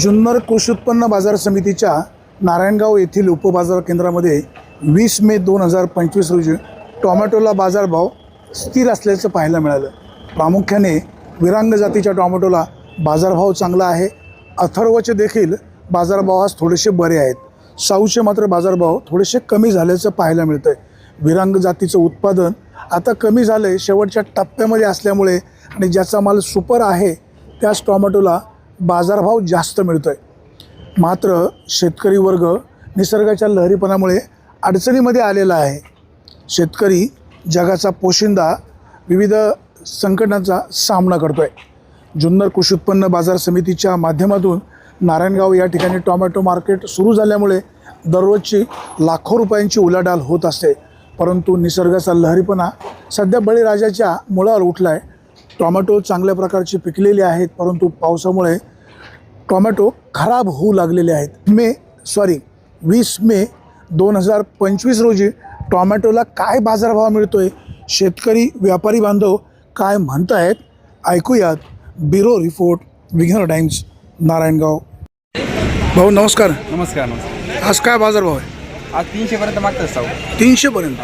जुन्नर कृषी उत्पन्न बाजार समितीच्या नारायणगाव येथील उपबाजार केंद्रामध्ये वीस मे दोन हजार पंचवीस रोजी टॉमॅटोला बाजारभाव स्थिर असल्याचं पाहायला मिळालं. प्रामुख्याने विरांग जातीच्या टॉमॅटोला बाजारभाव चांगला आहे. अथर्वचे देखील बाजारभाव आज थोडेसे बरे आहेत. साऊचे मात्र बाजारभाव थोडेसे कमी झाल्याचं पाहायला मिळतं आहे विरांग जातीचं उत्पादन आता कमी झालं आहे शेवटच्या टप्प्यामध्ये असल्यामुळे आणि ज्याचा माल सुपर आहे त्याच टॉमॅटोला बाजारभाव जास्त मिळतो आहे मात्र शेतकरी वर्ग निसर्गाच्या लहरीपणामुळे अडचणीमध्ये आलेला आहे. शेतकरी जगाचा पोशिंदा विविध संकटांचा सामना करतो आहे जुन्नर कृषी उत्पन्न बाजार समितीच्या माध्यमातून नारायणगाव या ठिकाणी टॉमॅटो मार्केट सुरू झाल्यामुळे दररोजची लाखो रुपयांची उलाढाल होत असते. परंतु निसर्गाचा लहरीपणा सध्या बळीराजाच्या मुळावर उठला आहे टॉमॅटो चांगल्या प्रकारचे पिकलेले आहेत परंतु पावसामुळे टॉमॅटो खराब होऊ लागलेले आहेत. मे सॉरी वीस मे दोन हजार पंचवीस रोजी टॉमॅटोला काय बाजारभाव मिळतोय? शेतकरी व्यापारी बांधव काय म्हणतायत? ऐकूयात bureau report Vighnar Times Narayangaon. भाऊ नमस्कार. नमस्कार नमस्कार. आज काय बाजारभाव आहे? आज तीनशे पर्यंत मागतात साऊ. तीनशेपर्यंत?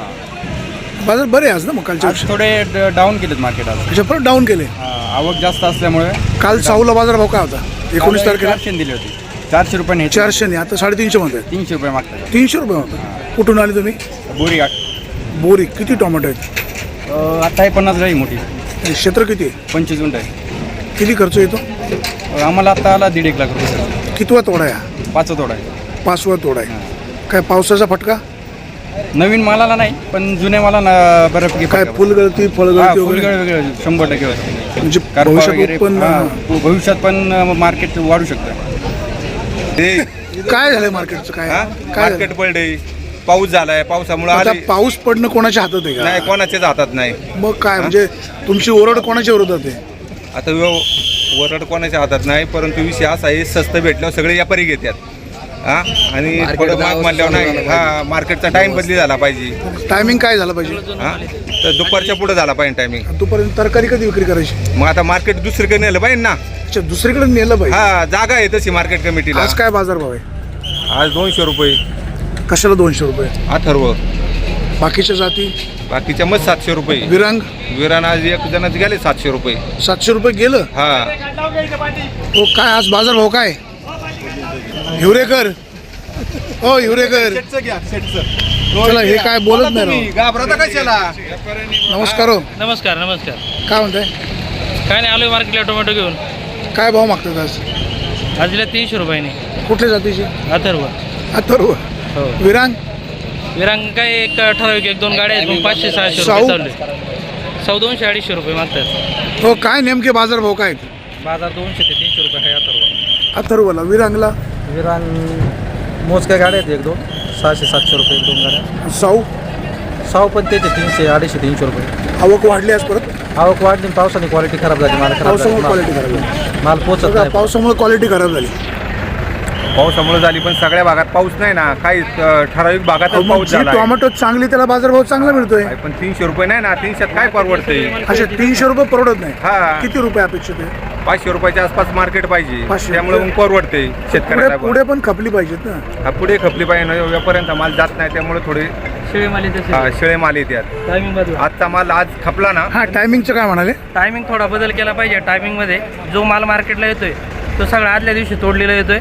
बाजार बरे आज ना मग कालच्या आज थोडे डाऊन केलेत मार्केट आज. पेक्षा परत डाऊन केले. हा, आवक जास्त असल्यामुळे. काल साऊला बाजारभाव काय होता? एकोणीस तारखेला? चारशे दिली होती. चारशे रुपये नाही चारशे नाही आता साडेतीनशे मध्ये. आहे. तीनशे रुपये मागतात. तीनशे रुपये होता कुठून आले तुम्ही? बोरी गाठ बोरी. किती टोमॅटो आहेत? अं, आता आहे पन्नास गाडी मोठी. आणि क्षेत्र किती आहे? पंचवीस गुंठ आहे. किती खर्च येतो? अं, आम्हाला आता आला दीड एक लाख रुपये खर्च. कितवा तोडा आहे? हा? पाच तोडा आहे. पाचवा तोडा आहे. काय पावसाचा फटका? नवीन मालाला नाही पण जुन्या मालाला बऱ्यापैकी काय फरक आहे. फुलगळती हा, फळगळती फुलगळ वेगळं शंभर टक्के होतं. म्हणजे भविष्यात वगैरे उत्पन्न भविष्यात पण मार्केट वाढू शकतं. काय झालंय मार्केटचं काय? काय मार्केट पडले. पाऊस झालाय. पावसामुळे? आता आले पाऊस पडणं कोणाच्या हातात आहे नाही का कोणाच्याच हातात नाही. मग काय म्हणजे तुमची ओरड कोणाच्या विरोधात आहे? आता व्यव- वरड कोणाच्या हातात नाही परंतु विषय असा आहे स्वस्त भेटल्यावर सगळे व्यापारी घेतात. हा? आणि थोडं माग मानल्यावर नाही हा मार्केटचा टाइम बदली झाला पाहिजे. टायमिंग काय झालं पाहिजे? हा? तर दुपारच्या पुढे झाला पाहिजे टायमिंग तोपर्यंत तरकारी कधी विक्री करायची? मग आता मार्केट दुसरीकडे नेलं पाहिजे ना. अच्छा दुसरीकडे नेलं पाहिजे. हा जागा आहे तशी मार्केट कमिटीला आज काय बाजारभाव आहे? आज दोनशे रुपये. कशाला दोनशे रुपये? अथर्व. बाकीच्या जाती? बाकीच्या मग सातशे रुपये. विरांग? विरान आज एक जणाचे गेले सातशे रुपये. सातशे रुपये गेलं? हा. हो काय आज बाजारभाव काय? हिवरेकर. हो हिवरेकर. चला हे काय बोलत नाही राव. घाबरता कशाला? नमस्कार हो. नमस्कार नमस्कार. काय म्हणताय? काय नाही आलोय मार्केटला टोमॅटो घेऊन. काय भाव मागतात आज? आज दिल्या तीनशे रुपयाने. कुठल्या जातीचे? अथर्व. अथर्व. हो. विरांग? विरांग काय एक ठराविक एक दोन गाड्या आहेत मग पाचशे सहाशे साऊ? रुपये चालू आहे सौ दोनशे अडीचशे रुपये मागतात. हो काय नेमके बाजारभाव काय आहेत? बाजार दोनशे ते तीनशे रुपये आहे अथर्व. अथर्वला विरांगला? विरान मोजक्या गाड्या आहेत एक दोन. सहाशे सातशे रुपये एक दोन गाड्या. साऊ? साव पण त्याचे तीनशे अडीचशे तीनशे रुपये. आवक वाढली आज परत? आवक वाढली पावसाने क्वालिटी खराब झाली माल खराब झाली. पावसामुळे क्वालिटी माल- खराब झाली. माल पोचत बघा, नाही. पावसामुळे क्वालिटी खराब झाली. पावसामुळे झाली पण सगळ्या भागात पाऊस नाही ना. काही अ, ठराविक भागातच मग पाऊस जी झाला टोमॅटो चांगली त्याला बाजारभाव चांगला मिळतोय. पण तीनशे रुपये नाही ना तीनशेत काय परवडते असे तीनशे रुपये परवडत नाही. हा. किती रुपये अपेक्षित आहे? पाचशे रुपयाच्या आसपास मार्केट पाहिजे. पाचशे. त्यामुळे मग परवडते पुढे शेतकऱ्याला पुढे पण खपली पाहिजेत ना. हा, पुढे खपली पाहिजे ना व्यापाऱ्यांचा माल जात नाही त्यामुळे थोडे शेळी हा, तसे शेळे माल येतात. टायमिंग बदला. आजचा माल आज खपला ना हा टायमिंगचं काय म्हणाले? टायमिंग थोडा बदल केला पाहिजे टायमिंगमध्ये जो माल मार्केटला येतोय तो सगळा आदल्या दिवशी तोडलेला येतोय.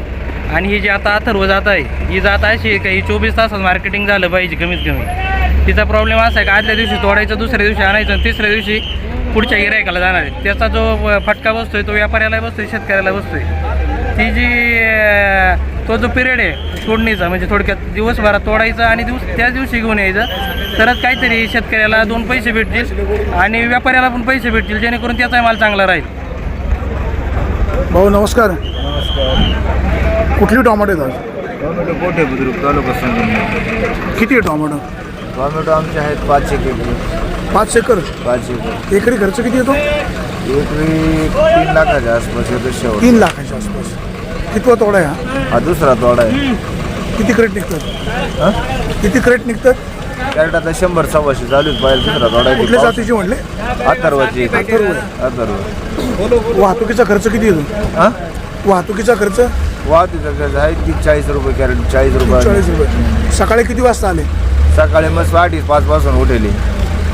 आणि ही जी आता अथर्व जात आहे ही जात अशी आहे का ही चोवीस तासात मार्केटिंग झालं पाहिजे कमीत कमी. तिचा प्रॉब्लेम असा आहे का आदल्या दिवशी तोडायचं दुसऱ्या दिवशी आणायचं आणि तिसऱ्या दिवशी पुढच्या गिरायकाला जाणार आहे. त्याचा जो फटका बसतोय तो व्यापाऱ्याला बसतोय शेतकऱ्याला बसतोय. ती जी तो जो पिरियड आहे तोडणीचा म्हणजे थोडक्यात दिवसभरात तोडायचं आणि दिवस त्याच दिवशी घेऊन यायचं तरच काहीतरी शेतकऱ्याला दोन पैसे भेटतील आणि व्यापाऱ्याला पण पैसे भेटतील जेणेकरून त्याचा माल चांगला राहील. भाऊ नमस्कार. कुठली टोमॅटो टोमॅटो मोठे बुद्रुक? तालुका किती आहे टोमॅटो? टोमॅटो आमचे आहेत पाचशे केजी पाच एकर? पाचशे एकर. एकरी खर्च किती येतो? एकरी तीन लाखाच्या आसपास येतो शेवट. तीन लाखाच्या आसपास. कितवा तोडा आहे हा? हा दुसरा तोडा आहे. किती क्रेट निघतात? हा? किती क्रेट निघतात? कॅरेट आता शंभर सव्वाशे चालू आहेत बाहेर. दुसरा तोडा आहे. कुठल्या जातीचे म्हणले? अथर्वाची. अथर्व. आहे. अथर्व. वाहतुकीचा खर्च किती येतो? हा? वाहतुकीचा खर्च? वाहतुकीचा खर्च आहे. तीस चाळीस रुपये कॅरेट चाळीस रुपये. चाळीस रुपये. सकाळी किती वाजता आले? सकाळी मग अडीच पाच पासून उठेली.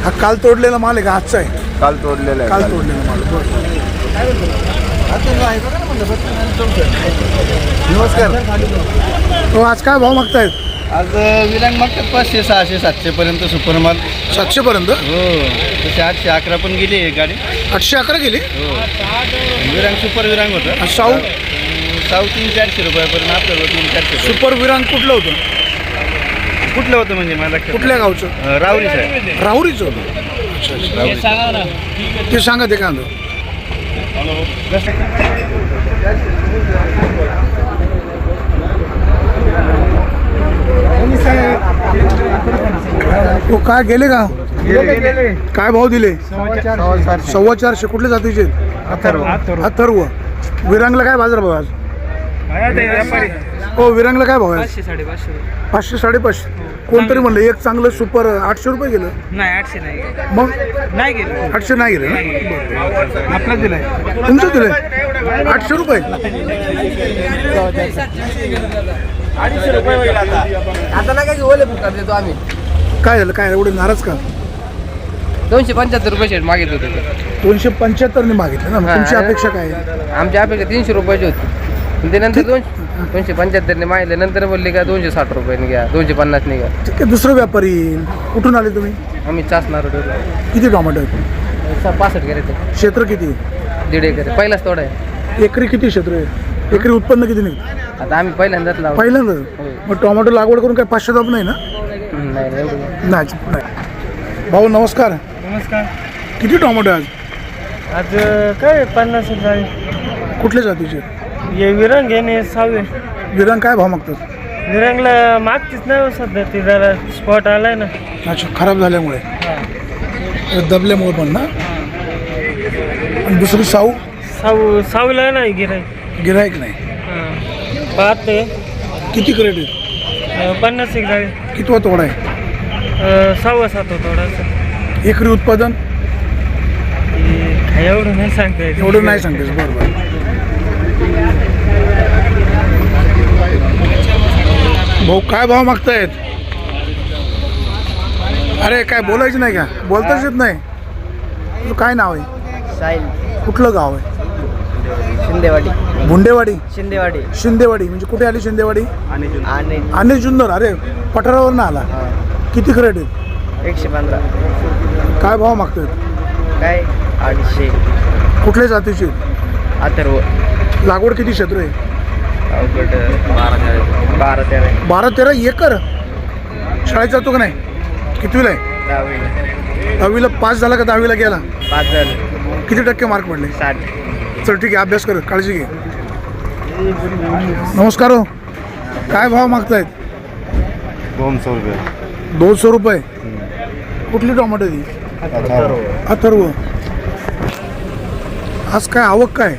हा काल तोडलेला माल आहे का? आजचा आहे. काल तोडलेला काल आहे तोडलेला माल बरं. नमस्कार. हो आज काय भाव मागतायत आज विरांग मागतात पाचशे सहाशे सातशे पर्यंत सुपर माल. सातशे पर्यंत? हो तसे आठशे अकरा पण गेली आहे गाडी. आठशे अकरा गेले? हो. विरांग सुपर विरांग होतं. साऊ साऊ तीन चारशे रुपयापर्यंत आपलं तीन चारशे. सुपर विरांग कुठलं होतं? कुठलं होतं म्हणजे मला लक्षात कुठल्या गावचं. अं, राहुरी साहेब. राहुरीचं होतं. अच्छा, अच्छा. ते सांगा ते कांदा. तो काय गेले का? काय भाव दिले? सव्वा चारशे. कुठले जातीचे? अथर्व. विरांगला काय बाजार भाव आज? हो विरांगला काय भाव आहे? पाचशे साडेपाचशे. कोणतरी म्हणलं एक चांगलं सुपर आठशे रुपये गेलं. नाही आठशे नाही मग? नाही गेलं. आठशे नाही गेले ना? आपला दिलाय. तुमचं दिलंय? आठशे रुपये? आता नाही काय ओले देतो आम्ही? काय झालं? काय? एवढे नाराज का? दोनशे पंच्याहत्तर रुपये शेट मागितलं होतं दोनशे पंच्याहत्तरने मागितले ना? मग तुमची अपेक्षा काय आहे? आमची अपेक्षा तीनशे रुपयाची होती. पण ते नंतर दोनशे दोनशे पंच्याहत्तरने मागितले नंतर बोलले का दोनशे साठ रुपयाने घ्या दोनशे पन्नासने घ्या. ठीक आहे दुसरं व्यापारी येईल. कुठून आले तुम्ही? आम्ही चाचणार किती टोमॅटो आहेत? पासष्ट करायचं क्षेत्र किती? आहे? दीड एकर पहिलाच तोडा आहे. एकरी किती क्षेत्र आहे? एकरी उत्पन्न किती निघतं? आता आम्ही पहिल्यांदाच लावतो पहिल्यांदा मग टोमॅटो लागवड करून काय पाचशे दाब नाही ना? नाही नाही, एवढं नाही. नाही नाही. भाऊ नमस्कार. नमस्कार. किती टोमॅटो आहे आज? आज काय पन्नास रुपये कुठल्या जातीचे हे विरंग घेणे सहावे. विरांग काय भाव मागतात? विरंगला मागतीच नाही हो सध्या ते जरा स्पॉट आलाय ना. अच्छा खराब झाल्यामुळे. दबल्यामुळे पण ना? आणि दुसरी साऊ? साऊ साऊला नाही गिराय गिरायक नाही. पाहते किती क्रेट आहे पन्नास एक जाळी. कितवा तोडा आहे? सहावा सात थोडासा एकरी उत्पादन? एवढं नाही सांगता येत. एवढं नाही सांगतेस बरोबर. भाऊ काय भाव मागतायत? अरे काय बोलायचं नाही का? बोलताच येत नाही. तुझं काय नाव आहे? साईल कुठलं गाव आहे? शिंदेवाडी. भुंडेवाडी? शिंदेवाडी. शिंदेवाडी. म्हणजे कुठे आली शिंदेवाडी? आणि आणि जुन्नर. अरे पठारावर ना आला किती आहे एकशे पंधरा. काय भाव मागतायत? काय? अडीचशे. कुठल्या जातीची? अथर्व. लागवड किती क्षेत्र आहे? अवघड बारा तेरा बारा तेरा बारा तेरा एकर? शाळेत जातो का नाही? कितवीला आहे? दहावी दहावीला पास झाला का दहावीला गेला? पाच झाले किती टक्के मार्क पडले? साठ चल ठीक आहे अभ्यास कर काळजी घे. नमस्कार हो. काय भाव मागतायत? दोनशे रुपये. दोनशे रुपये कुठली टोमॅटो ती? अथर्व. आज काय आवक काय?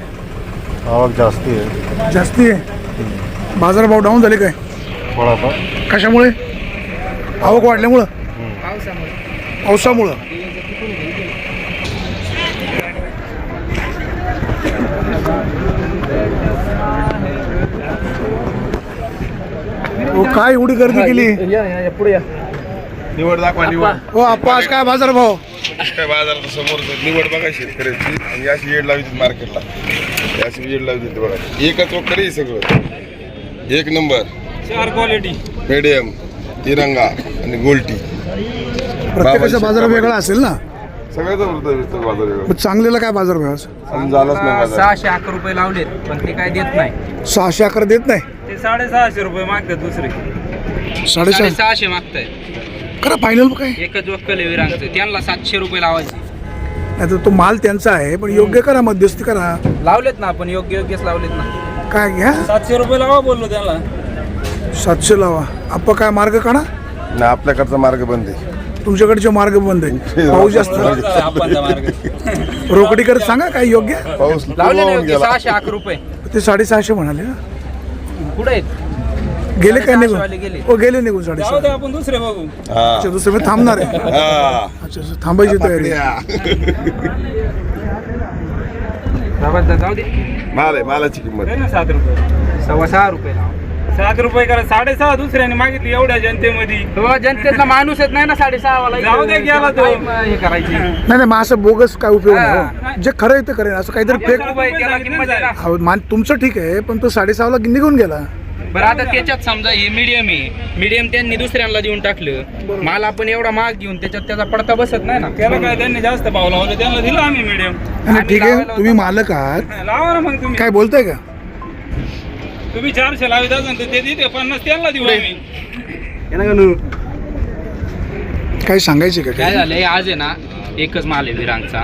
आवक जास्ती आहे. जास्ती आहे? बाजारभाव डाऊन झाले काय? थोडाफार. कशामुळे? आवक वाढल्यामुळं? पावसामुळं. हो काय एवढी गर्दी केली? निवड दाखवा निवड. हो आप्पा आज काय बाजार भाव काय बाजारात समोर निवड बघा शेतकऱ्याची. आणि अशी येड लावली मार्केटला. अशी येड लावली बघा. एकच आहे सगळं. एक नंबर. चार क्वालिटी मीडियम तिरंगा आणि गोल्टी. प्रत्येकाचा बाजार वेगळा असेल ना? सगळ्याच बाजार वेगळा. मग चांगलेला काय बाजार आज? आणि झालाच नाही बाजार. सहाशे अकरा रुपये लावलेत पण ते काय देत नाही. सहाशे अकरा देत नाही? ते साडेसहाशे रुपये मागतात दुसरे. साडेसहा सहाशे मागताय करा फायनल काय? एकच वक्कल आहे विरांगचं. त्यांना सातशे रुपये लावायचे. नाही तर तो माल त्यांचा आहे पण योग्य करा मध्यस्थी करा. लावलेत ना आपण योग्य योग्यच लावलेत ना. काय घ्या. सातशे रुपये लावा बोललो त्याला. सातशे लावा. आप्पा काय मार्ग काढा? नाही आपल्याकडचा मार्ग बंद आहे. तुमच्याकडचे मार्ग बंद आहे पाऊस जास्त रोकडी करत सांगा काय योग्य? पाऊस लावले ना होऊन योग्य गेला. सहाशे अकरा रुपये. ते साडेसहाशे म्हणाले ना. कुठे आहेत? गेले काय साडेसहाशेवाले गेले. निघून हो गेले निघून साडेसहा आपण दुसरे बघू हा. अच्छा दुसरे मी थांबणार आहे हा. अच्छा अच्छा, थांबायची तयारी आहे. पकड्या. जाऊ दे माल आहे मालाची किंमत दे ना सात रुपये सव्वा सहा रुपये सात रुपये करा साडेसहा दुसऱ्याने मागितली एवढ्या जनतेमध्ये तो जनतेतला माणूसच नाही ना साडेसहा वाला जाऊ दे गेला तो. हे करायची नाही नाही मग असं बोगस काय उपयोग नाही हो. जे खरं आहे ते करेन असं काहीतरी फेक रुपये केला किंमत आहे ना. अहो, मान तुमचं ठीक आहे पण तो साडेसहाला निघून गेला बरं आता त्याच्यात समजा हे मीडियम आहे. मीडियम त्यांनी दुसऱ्यांना देऊन टाकलं. माल आपण एवढा महाग घेऊन त्याच्यात त्याचा पडता बसत नाही ना. त्याला काय त्यांनी जास्त भाव लावले? त्यांना दिलं आम्ही मिडियम आणि ठीक आहे तुम्ही मालक आहात. लावा ना मग तुम्ही. काय बोलताय का? तुम्ही चारशे लावित असाल तर ते देते पन्नास त्यांना देऊ आम्ही. काही सांगायचे का? काय काय झालंय आज आहे ना एकच माल आहे विरांगचा.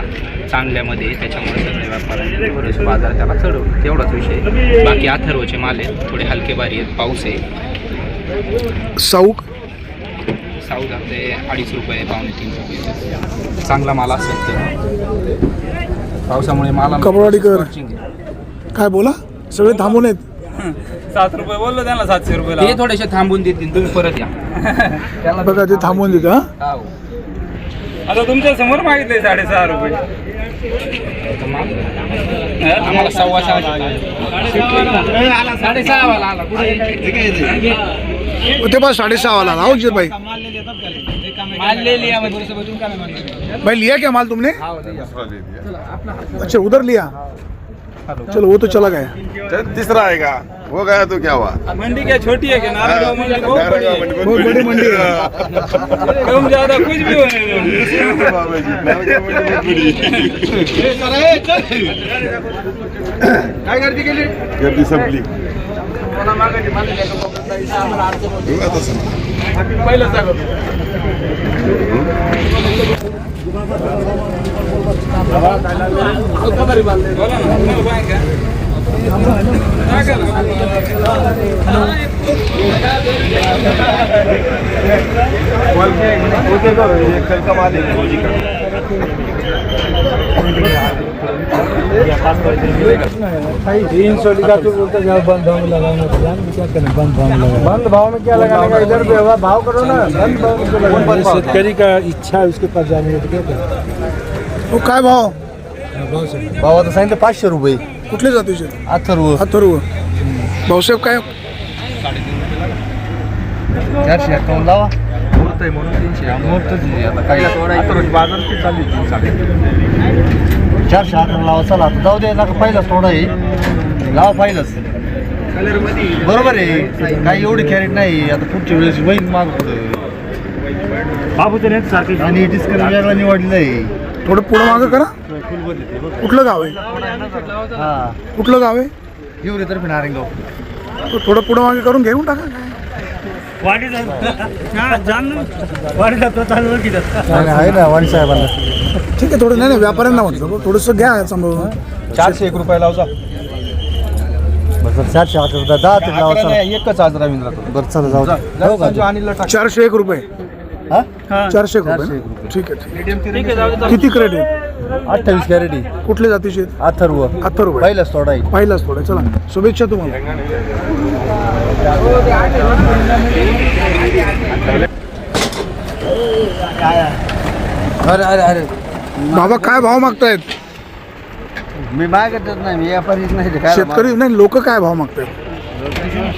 चांगल्यामध्ये त्याच्यामुळे सगळे व्यापाऱ्यांनी थोडेसे बाजार त्याला चढवलं तेवढाच विषय बाकी अथर्वचे माल आहेत थोडे हलके बारी आहेत पाऊस आहे. साऊक? साऊथ आपले अडीच रुपये पावणे तीन रुपये. चांगला माल असेल तर. पावसामुळे माला कपडवाडीकर. काय बोला? सगळे थांबून आहेत. सात रुपये बोललो त्यांना सातशे रुपये. थोडेसे थांबून देतील तुम्ही परत या. बघा ते थांबून देतं हा? हो. आता तुमच्यासमोर मागितले साडेसहा रुपये. आम्हाला सव्वा सहा साडेसहा वाला आला. ते बस साडेसहा वाला हो जित भाई. माल ले लिया म्हणजे भाई लिया क्या माल तुमने? अच्छा उधर लिया. चलो वो तो चला गया। चल, तीसरा आएगा। हो गया तो क्या हुआ? मंडी क्या छोटी है क्या? नारायणगांव मंडी बहुत बड़ी है। बहुत बड़ी मंडी है। कम ज्यादा कुछ भी होने दो गर्दी संपली आता संपली. बोला ना तुम्हाला बाय का सांगा ना. बंद भाव में क्या लगाने का इधर व्यवहार भाव करो ना बंद भाव में क्यों लगाने का? शेतकरी का इच्छा है उसके पास जाने की तो क्या करें? हो काय भाव भाव आता सांगितलं पाचशे रुपये. कुठले जातीचे अथर्व. अथर्व. भाऊसाहेब काय? चारशे अकाउंट लावा. मुहूर्त आहे म्हणून तीनशे मुहूर्त आता काही. चालली होती साडे चारशे अकरा लावा. चला आता जाऊ दे नका पहिलाच थोडा आहे लावा पहिलाच. बरोबर आहे. काही एवढी कॅरेट नाही. आता पुढच्या वेळेस वहीन माग पुढं आणि डिस्कन वेगळा निवडलेला आहे. थोडं पुढं मागं करा. कुठलं गाव आहे? हा कुठलं गाव आहे? येऊ तर्फे नारायणगाव थोडं पुढं मागे करून घेऊन टाका. आहे ना वाणी साहेबांना. ठीक आहे थोडं नाही नाही व्यापाऱ्यांना म्हटलं बरं, थोडंसं घ्या सांभाळून. चारशे एक रुपये लावचा. बरं चारशे अकरा दहा ते लावा एकच आज रवींद्र बरं चला जाऊ दे. अनिलला टाक. चारशे एक रुपये. हा? चारशे एक रुपये ठीक आहे ठीक आहे. किती आहे अठ्ठावीस कॅरेट आहे कुठले जातीचे आहेत? अथर्व. अथर्व आहे. पहिलाच थोडा आहे. पाहिलाच थोडं चला शुभेच्छा तुम्हाला. अरे अरे अरे. बाबा काय भाव मागतायत? मी मागतच नाही मी व्यापारीच नाही ते काय शेतकरी नाही लोक काय भाव मागतायत?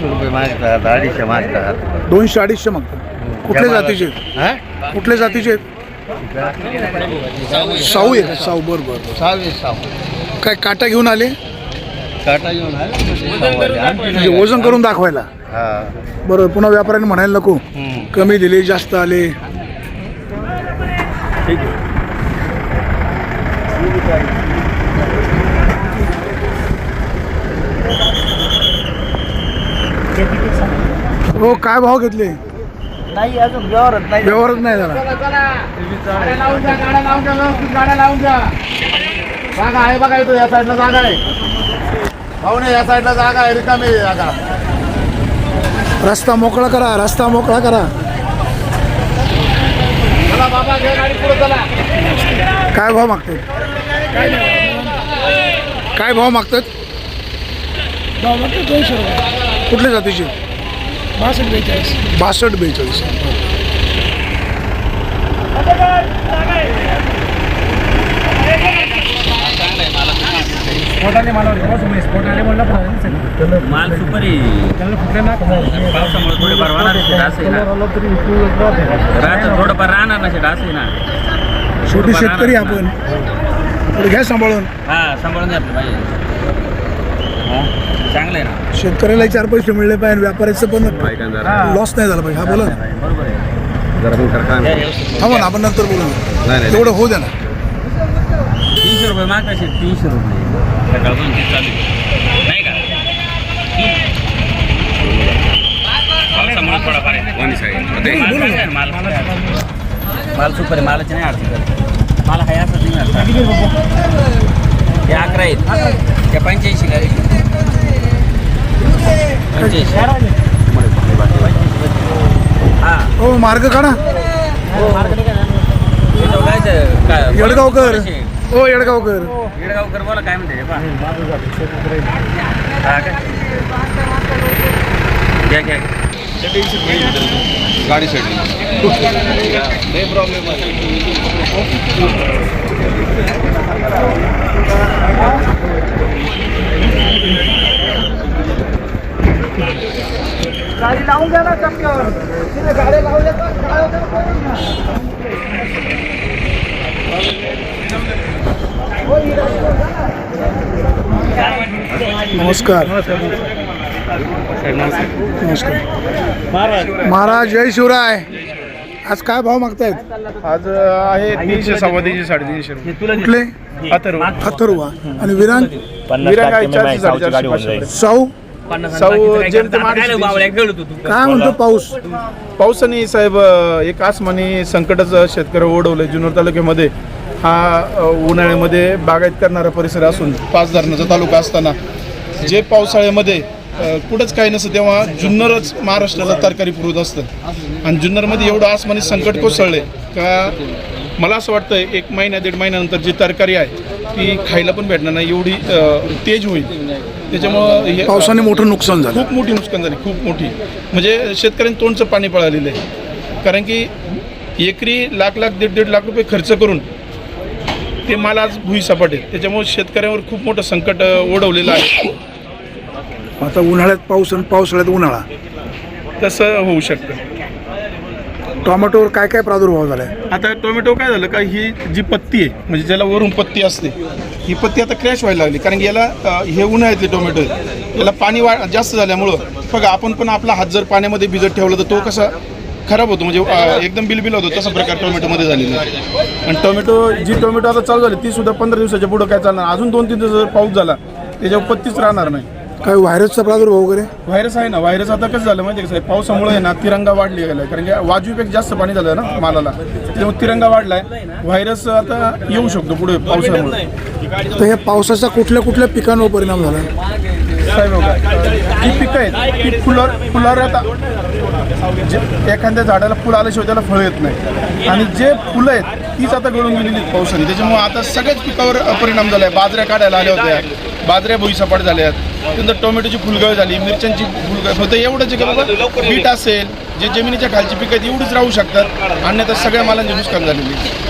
रुपये मागतात अडीचशे मागतात. दोनशे अडीचशे मागतात. कुठल्या जातीचे आहेत? हा? कुठल्या जातीचे आहेत? साऊ आहे का? साऊ बरं बरं बरं. सहावीस सहा काय काटा घेऊन आले? काटा घेऊन आले म्हणजे वजन करून दाखवायला? हा. बरं पुन्हा व्यापाऱ्याने म्हणायला नको. कमी दिले जास्त आले. हो काय भाव घेतले? नाही अजून व्यवहारच नाही. व्यवहारच नाही झाला. जागा आहे बघा इथं या साईडला जागा आहे. पाहुणे या साईडला जागा आहे रिकामी आहे जागा. रस्ता मोकळा करा रस्ता मोकळा करा. चला बाबा घे गाडी पुढे चला. काय भाव मागतात? काय भाव मागतात? कुठल्या जातीचे? बासष्ट बेचाळीस. बासष्ट बेचाळीस. स्फोटाने मला स्फोटाने म्हणलं माल सुपर. त्याला फुटले ना पावसामुळे थोडेफार वाढणार असं आहे ना. राहतं. थोडंफार राहणार ना असं आहे ना. शेवटी शेतकरी आपण. घ्या सांभाळून. हा सांभाळून घ्या पाहिजे हा, चांगलं आहे ना? शेतकऱ्याला चार पैसे मिळले पाहिजे व्यापाऱ्याचं पण लॉस नाही झाला पाहिजे. हा बोला ना. बरोबर आहे. थांबा ना आपण नंतर बोलू ना. तेवढं होऊ द्या ना. तीनशे रुपये मागा शेट तीनशे रुपये. सकाळपासून तीच चालू आहे. नाही का? पावसामुळे थोडाफार आहे. माल माल सुपर आहे. मालाची नाही अडचण मला काही असं नाही अडचण. ते अकरा आहेत. त्या पंच्याऐंशी गाडी पंच्याऐंशी हा हो मार्ग काढा. येडगावकर. हो येडगावकर. येडगावकर बोला काय म्हणते पहा हा काय? घ्या घ्या. गाडी साठी नमस्कार. नमस्कार. महाराज जय शिवराय. आज काय भाव मागतायत? आज आहे तीनशे सव्वा तीनशे साडेतीनशे कुठले? अथर्व. अथर्वा. आणि विरांग? विरांग आहे चारशे साडेचारशे जेमतेम काय म्हणतो पाऊस? पावसाने साहेब एक आसमानी संकटच शेतकरी ओढवलं जुन्नर तालुक्यामध्ये. हा अ, उन्हाळ्यामध्ये बागायत करणारा परिसर असून पाच धरणाचा तालुका असताना जे पावसाळ्यामध्ये अ, कुठंच काही नसतं तेव्हा जुन्नरच महाराष्ट्राला तरकारी पुरवत असतं. आणि जुन्नरमध्ये एवढं आसमानी संकट कोसळले का? मला असं वाटतं एक महिन्या दीड महिन्यानंतर जी तरकारी आहे ती खायला पण भेटणार नाही एवढी तेज होईल. त्याच्यामुळं हे पावसाने मोठं नुकसान झालं. खूप मोठी नुकसान झाली खूप मोठी. म्हणजे शेतकऱ्यांनी तोंडचं पाणी पळालेलं आहे. कारण की एकरी लाख लाख दीड दीड लाख रुपये खर्च करून ते माल आज भुई सपाट त्याच्यामुळे शेतकऱ्यावर खूप मोठं संकट ओढवलेलं आहे. आता उन्हाळ्यात पाऊस आणि पावसाळ्यात उन्हाळा. तसं होऊ शकतं. टोमॅटोवर काय काय प्रादुर्भाव झालाय? आता टोमॅटो काय झालं का ही जी पत्ती आहे म्हणजे ज्याला वरून पत्ती असते ही पत्ती आता क्रॅश व्हायला लागली. कारण की याला अ, हे उन्हाळ्यातले टोमॅटो आहे याला पाणी वा जास्त झाल्यामुळं बघा आपण पण आपला हात जर पाण्यामध्ये भिजत ठेवला तर तो कसा खराब होतो. म्हणजे अ, एकदम बिलबिल होतो तसा प्रकार टोमॅटोमध्ये झालेला आहे. आणि टोमॅटो जी टोमॅटो आता चालू झाली ती सुद्धा पंधरा दिवसाच्या पुढं काय चालणार? अजून दोन तीन दिवस जर पाऊस झाला त्याच्यावर पत्तीच राहणार नाही. काय व्हायरसचा प्रादुर्भाव वगैरे? व्हायरस आहे ना व्हायरस आता कसं झालं माहिती आहे का साहेब? पावसामुळे आहे ना तिरंगा वाढली गेला कारण की वाजवीपेक्षा जास्त पाणी झालं ना मालाला. त्यामुळे तिरंगा वाढलाय. व्हायरस आता येऊ शकतो पुढे पावसामुळे. तर या पावसाचा कुठल्या कुठल्या पिकांवर परिणाम झाला? साहेब बघा जी पिकं आहेत ती फुलं फुलावर आता जे एखाद्या झाडाला फुलं आल्याशिवाय त्याला फळं येत नाही. आणि जे फुलं आहेत तीच आता गळून गेलेली आहेत पावसाने. त्याच्यामुळे आता सगळ्याच पिकावर परिणाम झाला आहे बाजऱ्या काढायला आल्या होत्या. बाजऱ्या भुईसपाट झाल्या आहेत. त्यानंतर टोमॅटोची फुलगळ झाली मिरच्यांची फुलगळ. फक्त एवढंच की बाबा? बीट असेल जे जमिनीच्या खालची पिकं आहेत एवढीच राहू शकतात. अन्यथा सगळ्या मालांची नुकसान झालेली आहे.